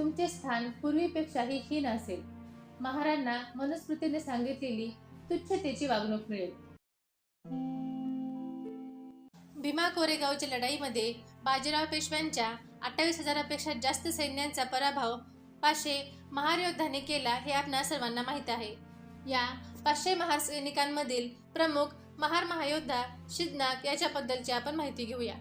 तुमचे स्थान पूर्वीपेक्षाही हीन असेल. महारांना मनुस्मृतीने सांगितलेली तुच्छतेची वागणूक मिळेल. भीमा कोरेगावच्या लढाईमध्ये बाजीराव पेशव्यांच्या अठ्ठावीस हजारापेक्षा जास्त सैन्यांचा पराभव पाचशे महार योद्धाने केला हे आपणा सर्वांना माहीत आहे. या पाचशे महार सैनिकांमधील प्रमुख महार महायोद्धा शिदनाक याच्याबद्दलची आपण माहिती घेऊया.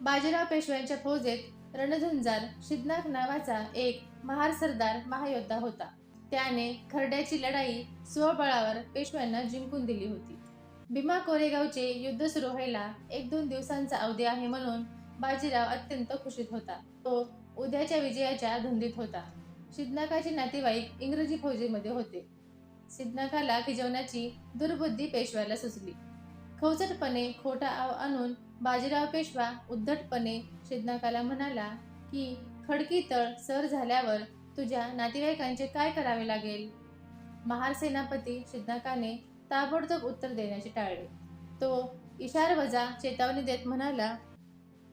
बाजीराव पेशव्यांच्या फौजेत रणझुंजार शिदनाक नावाचा एक महार सरदार महायोद्धा होता. त्याने खरड्याची लढाई स्वबळावर पेशव्यांना जिंकून दिली होती. भीमा कोरेगावचे युद्ध सुरू व्हायला एक दोन दिवसांचा अवधी आहे म्हणून बाजीराव अत्यंत खुशीत होता. तो उद्याच्या विजयाच्या धुंदीत होता. शिदनाकाचे नातेवाईक इंग्रजी फौजेमध्ये होते. सिद्धनाकाला खिजवण्याची दुर्बुद्धी पेशव्याला सुचली. खोचटपणे खोटा आव आणून बाजीराव पेशवा उद्धटपणे शिदनाकाला म्हणाला की खडकी तळ सर झाल्यावर तुझ्या नातेवाईकांचे काय करावे लागेल? महार सेनापती शिदनाकाने ताबडतोब उत्तर देण्याचे टाळले. तो इशारवजा चेतावणी देत म्हणाला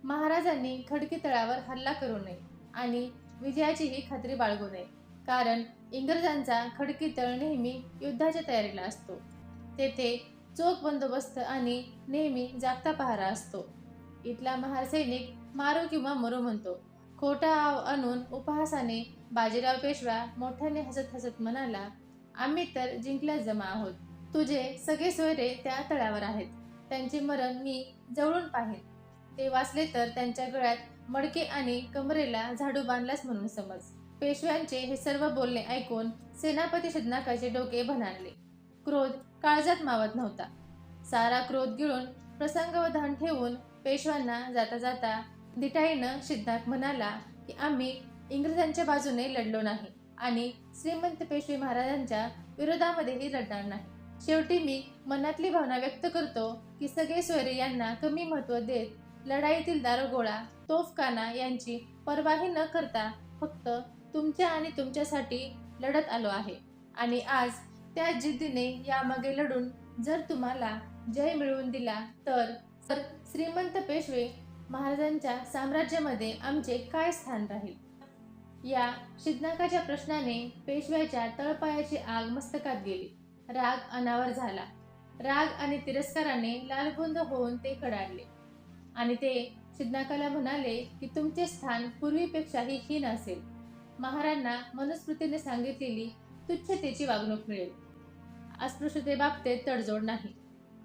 महाराजांनी खडकी तळावर हल्ला करू नये आणि विजयाचीही खात्री बाळगू नये. कारण इंग्रजांचा खडकी तळ नेहमी युद्धाच्या तयारीला असतो. तेथे चोख बंदोबस्त आणि नेहमी जागता पहारा असतो. इथला महार सैनिक मारो किंवा मरो म्हणतो. खोटा आव आणून उपहासाने बाजीराव पेशवा मोठ्याने हसत हसत म्हणाला आम्ही तर जिंकल्या जमा आहोत. तुझे सगळे सोयरे त्या तळ्यावर आहेत. त्यांचे मरण मी जवळून पाहिन. ते वाचले तर त्यांच्या गळ्यात मडके आणि कमरेला झाडू बांधलास म्हणून समज. पेशव्यांचे हे सर्व बोलणे ऐकून सेनापती शिदनाकाचे डोके भनारले. क्रोध काळजात मावत नव्हता. सारा क्रोध गिळून प्रसंगवधान ठेवून पेशव्यांना जाता जाता दिटाईनं सिद्धार्थ म्हणाला की आम्ही इंग्रजांच्या बाजूने लढलो नाही आणि श्रीमंत पेशवे महाराजांच्या विरोधामध्येही लढणार नाही. शेवटी मी मनातली भावना व्यक्त करतो की सगळे सोयरे यांना कमी महत्त्व देत लढाईतील दारोगोळा तोफखाना यांची परवाही न करता फक्त तुमच्या आणि तुमच्यासाठी लढत आलो आहे. आणि आज त्या जिद्दीने यामागे लढून जर तुम्हाला जय मिळवून दिला तर तर श्रीमंत पेशवे महाराजांच्या साम्राज्यामध्ये आमचे काय स्थान राहील? या शिदनाकाच्या प्रश्नाने पेशव्याच्या तळपायाची आग मस्तकात गेली. राग अनावर झाला. राग आणि तिरस्काराने लालबुंद होऊन ते कडाडले आणि ते शिदनाकाला म्हणाले की तुमचे स्थान पूर्वीपेक्षाही हीन असेल. महारांना मनुस्मृतीने सांगितलेली तुच्छतेची वागणूक मिळेल. अस्पृश्यतेबाबतीत तडजोड नाही.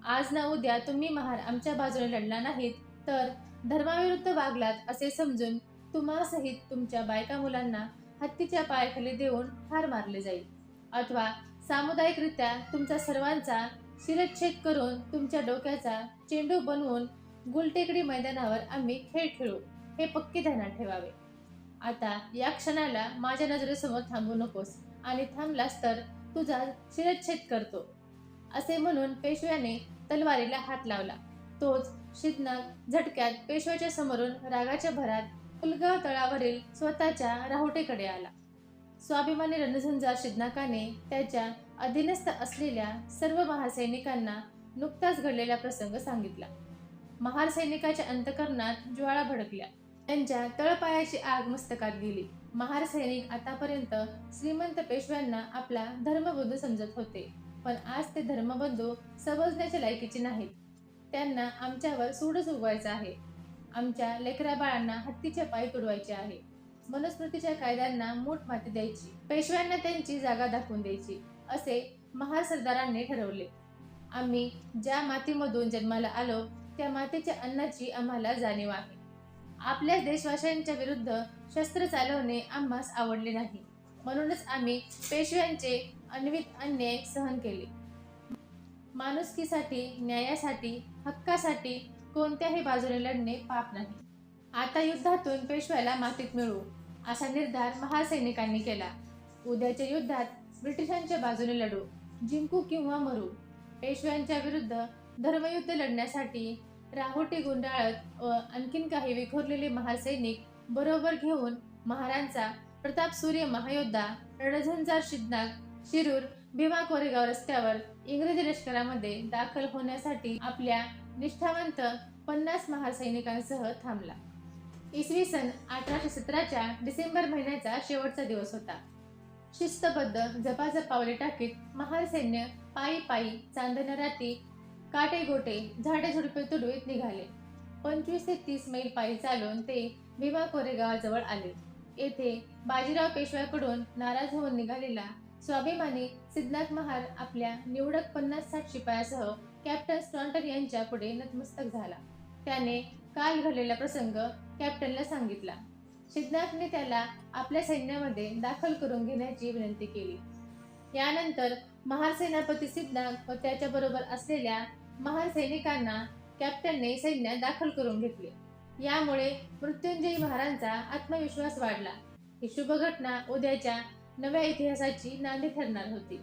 आज ना उद्या तुम्ही महार आमच्या बाजूने लढला नाहीत तर धर्माविरुद्ध वागलात असे समजून तुम्हासहित तुमच्या बायका मुलांना हत्तीच्या पायाखाली देऊन ठार मारले जाईल. अथवा सामुदायिकरित्या तुमचा सर्वांचा शिरच्छेद करून तुमच्या डोक्याचा चेंडू बनवून गुलटेकडी मैदानावर आम्ही खेळ खेळू हे पक्के ध्यानात ठेवावे. आता या क्षणाला माझ्या नजरेसमोर थांबू नकोस. आणि थांबलास तर तुझा शिरच्छेद करतो. असे म्हणून पेशव्याने तलवारीला हात लावला. तोच शिदनाक झटक्यात पेशव्याच्या समोरून रागाच्या भरात पुलगाव तळावरील स्वतःच्या राहुटेकडे आला. स्वाभिमानी रणझंजार शिदनाकाने त्याच्या अधीनस्थ असलेल्या सर्व महासैनिकांना नुकताच घडलेला प्रसंग सांगितला. महार सैनिकाच्या अंतकरणात ज्वाळा भडकल्या. त्यांच्या तळपायाची आग मस्तकात गेली. महार सैनिक आतापर्यंत श्रीमंत पेशव्यांना आपला धर्मबंधू समजत होते. पण आज ते धर्मबंधू समजण्याच्या लायकीचे नाहीत. त्यांना आमच्यावर सूडच उगवायचा आहे. आमच्या लेकरा बाळांना हत्तीच्या पायी तुडवायचे आहे. मनुस्मृतीच्या कायद्यांना मूठ माती द्यायची. पेशव्यांना त्यांची जागा दाखवून द्यायची असे महार सरदारांनी ठरवले. आम्ही ज्या मातीमधून जन्माला आलो त्या मातीच्या अन्नाची आम्हाला जाणीव आहे. आपल्या देशवासियांच्या विरुद्ध शस्त्र चालवणे आम्हास आवडले नाही. म्हणूनच आम्ही पेशव्यांचे अन्वित अन्याय सहन केले. माणुसकीसाठी न्यायासाठी हक्कासाठी कोणत्याही बाजूने लढणे पाप नाही. आता युद्धातून पेशव्याला मातीत मिळवू असा निर्धार महासैनिकांनी केला. उद्याच्या युद्धात ब्रिटिशांच्या बाजूने लढू जिंकू किंवा मरू पेशव्यांच्या विरुद्ध धर्मयुद्ध लढण्यासाठी राहोटी गुंडाळत व आणखीन काही विखुरलेले महासैनिक बरोबर घेऊन महारांचा प्रताप सूर्य महायोद्धा रणझंजार शिदनाग शिरूर भीमा कोरेगाव रस्त्यावर इंग्रजी लष्करामध्ये दाखल होण्यासाठी आपल्या निष्ठावंत पन्नास महासैनिकांसह थांबला. इसवी सन अठराशे सतराच्या डिसेंबर महिन्याचा शेवटचा दिवस होता. शिस्तबद्ध झपाझप पावले टाकीत महार सैन्य पायी पायी चांदण्या राती काटे गोटे झाडे झुडपे तुडवीत निघाले. पंचवीस ते तीस मैल पायी चालून ते भीमा कोरेगावाजवळ आले. येथे बाजीराव पेशव्याकडून नाराज होऊन निघालेला स्वाभिमानी सिद्धनाथ महार आपल्या निवडक पन्नास साठ शिपायासह कॅप्टन स्टॉन्टर यांच्या पुढे नतमस्तक झाला. त्याने काल घडलेला प्रसंग कॅप्टनला सांगितला. सिद्धनाथने त्याला आपल्या सैन्यामध्ये दाखल करून घेण्याची विनंती केली. यानंतर महार सेनापती व त्याच्याबरोबर असलेल्या महार सैनिकांना कॅप्टनने सैन्यात दाखल करून घेतले. यामुळे मृत्युंजयी महाराजांचा आत्मविश्वास वाढला. ही शुभ घटना उद्याच्या नव्या इतिहासाची नांदी ठरणार होती.